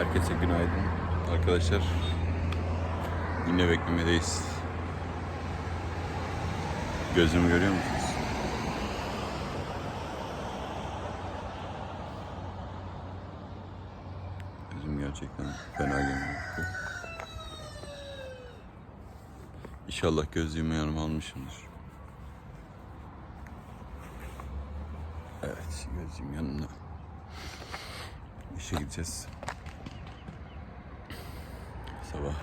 Herkese günaydın. Arkadaşlar yine beklemedeyiz. Gözümü görüyor musunuz? Gözüm gerçekten fena gelmiyor. İnşallah gözlüğümü yanıma almışımdır. Evet, gözlüğüm yanımda. İşe gideceğiz. Sabah.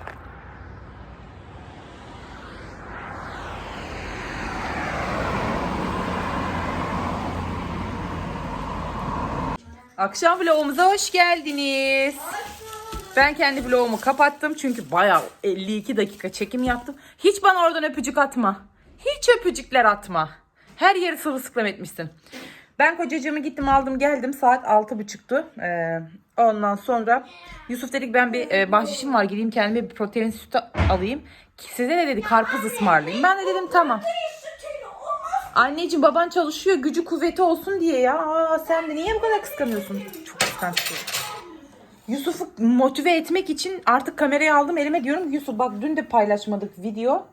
Akşam vlogumuza hoş geldiniz. Ben kendi vlogumu kapattım çünkü bayağı 52 dakika çekim yaptım. Hiç bana oradan öpücük atma. Hiç öpücükler atma. Her yeri sırılsıklam etmişsin. Ben kocacığımı gittim aldım geldim saat 6.30'tu. Ee, ondan sonra Yusuf dedik ben bir e, bahşişim var gideyim kendime bir protein sütü alayım. Size ne dedi karpuz ısmarlayayım. Ben de dedim tamam. Anneciğim baban çalışıyor gücü kuvveti olsun diye ya. Aa, sen de niye bu kadar kıskanıyorsun? Çok kıskançsın. Yusuf'u motive etmek için artık kamerayı aldım elime diyorum Yusuf bak dün de paylaşmadık video.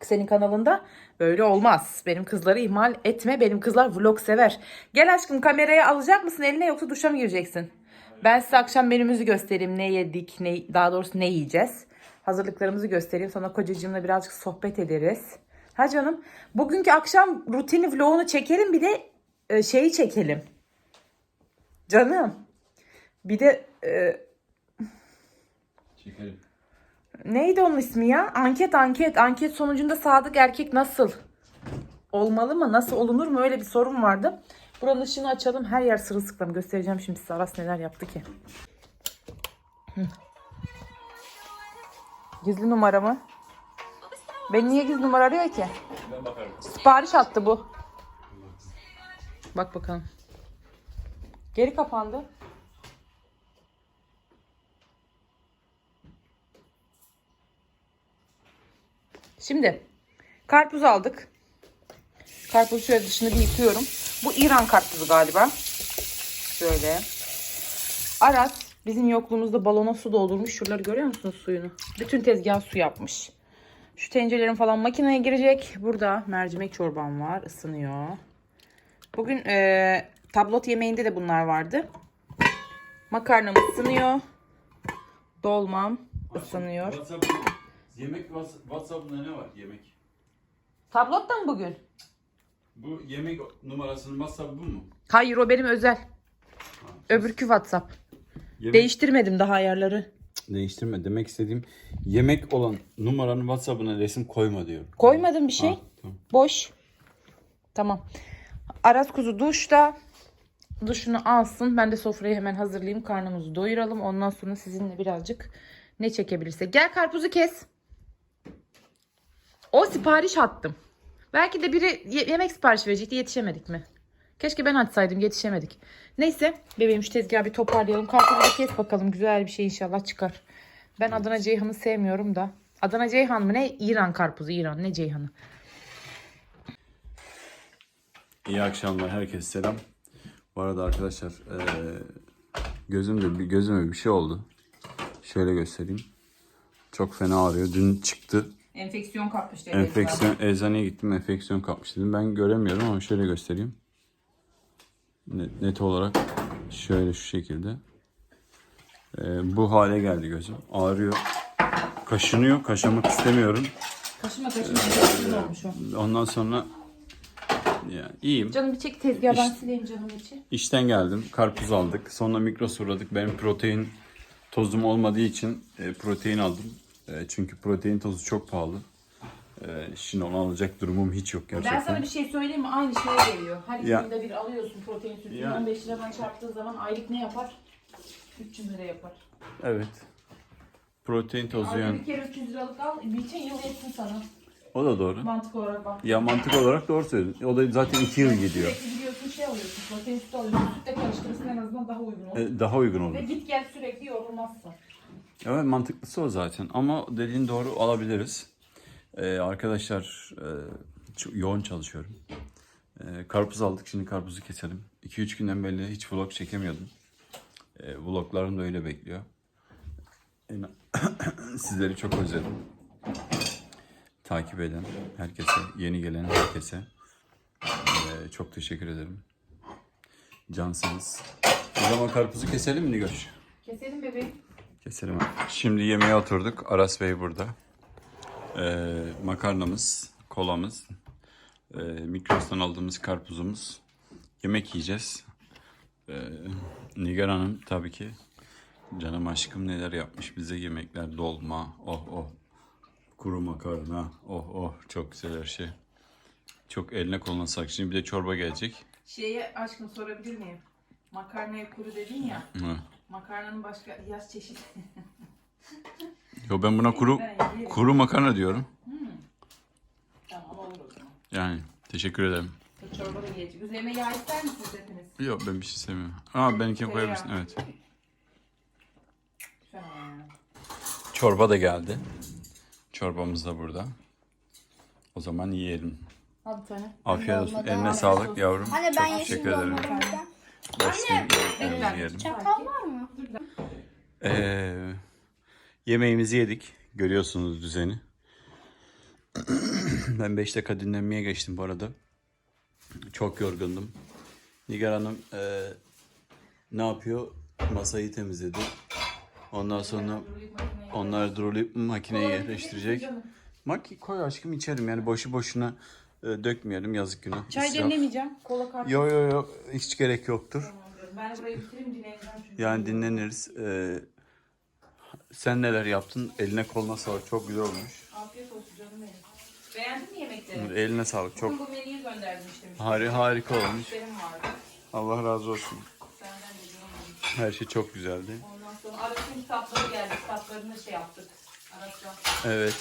Senin kanalında böyle olmaz. Benim kızları ihmal etme. Benim kızlar vlog sever. Gel aşkım kamerayı alacak mısın eline yoksa duşa mı gireceksin? Ben size akşam menümüzü göstereyim. Ne yedik, ne, daha doğrusu ne yiyeceğiz. Hazırlıklarımızı göstereyim. Sonra kocacığımla birazcık sohbet ederiz. Ha canım. Bugünkü akşam rutini vlogunu çekelim bir de e, şeyi çekelim. Canım. Bir de e, Çekelim. Neydi onun ismi ya? Anket anket. Anket sonucunda sadık erkek nasıl? Olmalı mı? Nasıl olunur mu? Öyle bir sorun vardı. Buranın ışığını açalım. Her yer sırılsıklam. Göstereceğim şimdi size Aras neler yaptı ki. Gizli numara mı? Ben niye gizli numara arıyor ki? Ben. Sipariş attı bu. Bak bakalım. Geri kapandı. Şimdi karpuz aldık. Karpuzu şöyle dışını bir yıkıyorum. Bu İran karpuzu galiba. Şöyle. Aras bizim yokluğumuzda balona su doldurmuş. Şuraları görüyor musunuz suyunu? Bütün tezgah su yapmış. Şu tencerelerim falan makineye girecek. Burada mercimek çorbam var. ısınıyor. Bugün e, tablot yemeğinde de bunlar vardı. Makarnam ısınıyor. Dolmam ısınıyor. Yemek Whats- WhatsApp'ında ne var? Yemek. Tablot da mı bugün? Bu yemek numarasının WhatsApp bu mu? Hayır o benim özel. Öbürkü WhatsApp. Yemek... Değiştirmedim daha ayarları. Değiştirme. Demek istediğim yemek olan numaranın WhatsApp'ına resim koyma diyorum. Koymadım bir şey. Ha, tamam. Boş. Tamam. Aras kuzu duşta. Duşunu alsın. Ben de sofrayı hemen hazırlayayım. Karnımızı doyuralım. Ondan sonra sizinle birazcık ne çekebilirsek. Gel karpuzu kes. O sipariş attım. Belki de biri ye- yemek sipariş verecekti. Yetişemedik mi? Keşke ben açsaydım. Yetişemedik. Neyse. Bebeğim şu tezgahı bir toparlayalım. Karpuzu da kes bakalım. Güzel bir şey inşallah çıkar. Ben Adana Ceyhan'ı sevmiyorum da. Adana Ceyhan mı ne? İran karpuzu. İran. Ne Ceyhan'ı? İyi akşamlar. Herkese selam. Bu arada arkadaşlar eee gözümde bir gözüme bir şey oldu. Şöyle göstereyim. Çok fena ağrıyor. Dün çıktı. Enfeksiyon kapmış Enfeksiyon eczaneye gittim. Enfeksiyon kapmış dedim. Ben göremiyorum ama şöyle göstereyim. Net, net olarak şöyle şu şekilde. Eee, bu hale geldi gözüm. Ağrıyor. Kaşınıyor. Kaşımak istemiyorum. Kaşıma kaşıma enfeksiyon olmuş o. Ondan sonra yani iyiyim. Canım bir çek tezgahı ben sileyim canım içi. İşten geldim. Karpuz aldık. Sonra mikros uğradık. Benim protein tozum olmadığı için e, protein aldım. E, çünkü protein tozu çok pahalı. E, şimdi onu alacak durumum hiç yok Ben gerçekten. sana bir şey söyleyeyim mi? Aynı şeye geliyor. Her iki Ya. günde bir alıyorsun protein sütünü. Ya. 15 liradan çarptığı zaman aylık ne yapar? 300 lira yapar. Evet. Protein tozu Ayda yani. bir kere 300 liralık al. Bütün yıl yetsin sana. O da doğru. Mantık olarak bak. Ya mantık olarak doğru söylüyorsun. O da zaten iki yıl gidiyor. Sürekli gidiyorsun şey alıyorsun. Protein sütü alıyorsun. Sütle karıştırırsın en azından daha uygun olur. E, daha uygun Ve olur. git gel sürekli yorulmazsın. Evet mantıklısı o zaten. Ama dediğin doğru alabiliriz. Ee, arkadaşlar e, çok yoğun çalışıyorum. Ee, karpuz aldık şimdi karpuzu keselim. 2-3 günden beri hiç vlog çekemiyordum. Ee, vloglarım da öyle bekliyor. Sizleri çok özledim. Takip eden herkese, yeni gelen herkese e, çok teşekkür ederim. Cansınız. O zaman karpuzu keselim mi Nigoş? Keselim bebeğim. Keselim. Şimdi yemeğe oturduk. Aras Bey burada. Ee, makarnamız, kolamız, e, Migros'tan aldığımız karpuzumuz. Yemek yiyeceğiz. Ee, Nigar Hanım tabii ki canım aşkım neler yapmış bize yemekler dolma oh oh kuru makarna oh oh çok güzel her şey. Çok eline koluna sağlık. Şimdi bir de çorba gelecek. Şeye aşkım sorabilir miyim? Makarnaya kuru dedin ya. Hı. Makarnanın başka yaz çeşidi. Yo ben buna kuru Ben yerim. kuru makarna diyorum. Tamam olur o zaman. Yani teşekkür ederim. Bu çorba da gelecek. Üzerine yağ ister misiniz hepiniz? Yok ben bir şey sevmiyorum. Ama benimki Tereyağı. koyabilirsin evet. Çorba da geldi. Çorbamız da burada. O zaman yiyelim. Al bir tane. Afiyet olsun. Eline sağlık yavrum. Anne ben Çok yeşil teşekkür ederim. dolmalardan. Yiyelim. Çakal var mı? Ee, yemeğimizi yedik. Görüyorsunuz düzeni. ben 5 dakika dinlenmeye geçtim bu arada. Çok yorgundum. Nigar Hanım ee, ne yapıyor? Masayı temizledi. Ondan sonra onları duruluyup makineye yerleştirecek. Maki koy aşkım içerim yani boşu boşuna e, dökmeyelim yazık günah. Çay İsraf. demlemeyeceğim. Kola kartı. Yo yo yo hiç gerek yoktur. Ben burayı bitireyim dinleneceğim çünkü. Yani dinleniriz. Ee, sen neler yaptın? Eline koluna sağlık. Çok güzel olmuş. Afiyet olsun canım benim. Beğendin mi yemekleri? Eline sağlık. Çok Bugün bu menüyü gönderdim işte. hari harika olmuş. Müşterim vardı. Allah razı olsun. Senden de canım benim. Her şey çok güzeldi. Ondan sonra Aras'ın kitapları geldi. Kitaplarını şey yaptık. Aras'la. Evet.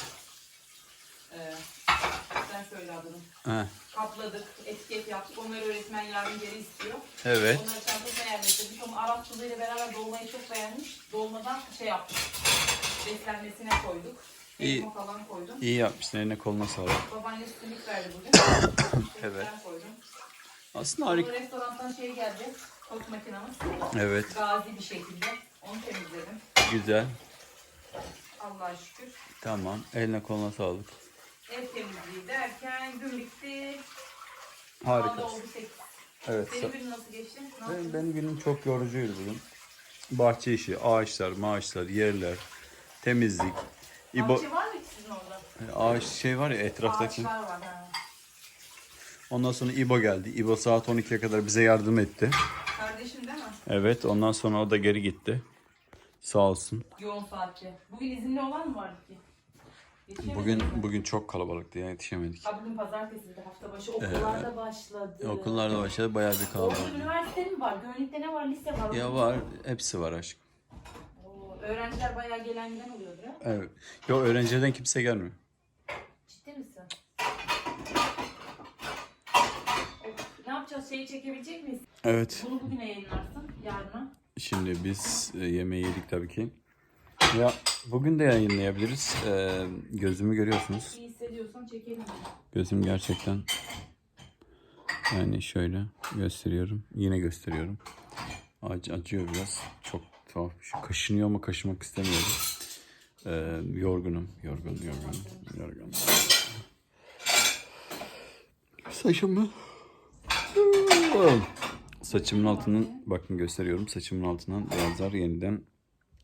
Ee, sen söyle adını. Kapladık, etiket yaptık. Onları öğretmen geri istiyor. Evet. Onları çantasına yerleştirdik. Ama Arap tuzuyla beraber dolmayı çok beğenmiş. Dolmadan şey yaptık. Beslenmesine koyduk. İyi. Falan koydum. İyi yapmışsın. Eline koluna sağlık. Babaannesi simit verdi bugün. Evet. Ben koydum. Aslında Sonra harika. restorandan şey geldi. Tost makinamız. Evet. Gazi bir şekilde. Onu temizledim. Güzel. Allah'a şükür. Tamam. Eline koluna sağlık. Ev temizliği derken gün bitti. Harika. Harika. oldu 8. Evet. Senin günün nasıl geçti? Ne Benim, benim günüm çok yorucuydu bugün. Bahçe işi, ağaçlar, maaşlar, yerler, temizlik. İbo, Bahçe var mı ki sizin orada? ağaç şey var ya etraftaki. Ağaçlar var. Ha. Ondan sonra İbo geldi. İbo saat 12'ye kadar bize yardım etti. Kardeşim değil mi? Evet ondan sonra o da geri gitti. Sağ olsun. Yoğun saatte. Bugün izinli olan mı vardı ki? Bugün mi? bugün çok kalabalıktı ya yetişemedik. Ha bugün pazartesiydi hafta başı. Okullar da başladı. Okullarda başladı bayağı bir Orada kalabalık. üniversite mi var? Gönlükte ne var? Lise var. Ya var hepsi var aşk. Oo, öğrenciler bayağı gelen giden oluyordur ha. Evet. Yo öğrenciden kimse gelmiyor. Ciddi misin? Of, Ne yapacağız? Şeyi çekebilecek miyiz? Evet. Bunu bugüne yayınlarsın. Yarına. Şimdi biz e, yemeği yedik tabii ki. Ya bugün de yayınlayabiliriz. Ee, gözümü görüyorsunuz. İyi hissediyorsan çekelim. Gözüm gerçekten yani şöyle gösteriyorum. Yine gösteriyorum. Ac acıyor biraz. Çok tuhaf. Şu kaşınıyor mu kaşımak istemiyorum. Ee, yorgunum. Yorgun, yorgun, yorgun. Saçımı Saçımın altından bakın gösteriyorum. Saçımın altından beyazlar yeniden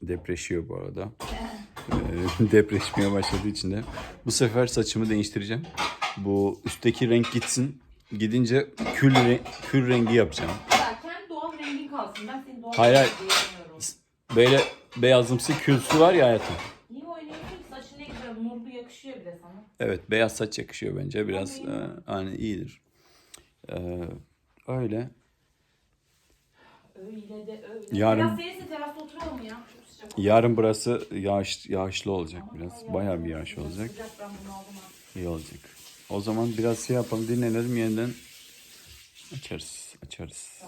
depreşiyor bu arada. Ee, depreşmeye başladığı için de bu sefer saçımı değiştireceğim. Bu üstteki renk gitsin. Gidince kül, re- kül rengi yapacağım. Ya kendi doğal rengin kalsın. Ben senin doğal Hayır, beğenmiyorum. Böyle beyazımsı külsü var ya hayatım. Niye oynuyorsun ki? Saçın ne güzel. Nurlu yakışıyor bile sana. Evet beyaz saç yakışıyor bence. Biraz e, hani iyidir. Ee, öyle. Öyle de öyle. Yarın- Biraz serinse terasta oturalım mı ya? Çok sıcak. Yarın burası yağış yağışlı olacak biraz. Bayağı bir yağış olacak. Sıcak ben bunu aldım ha. İyi olacak. O zaman biraz şey yapalım dinlenelim yeniden açarız. Açarız.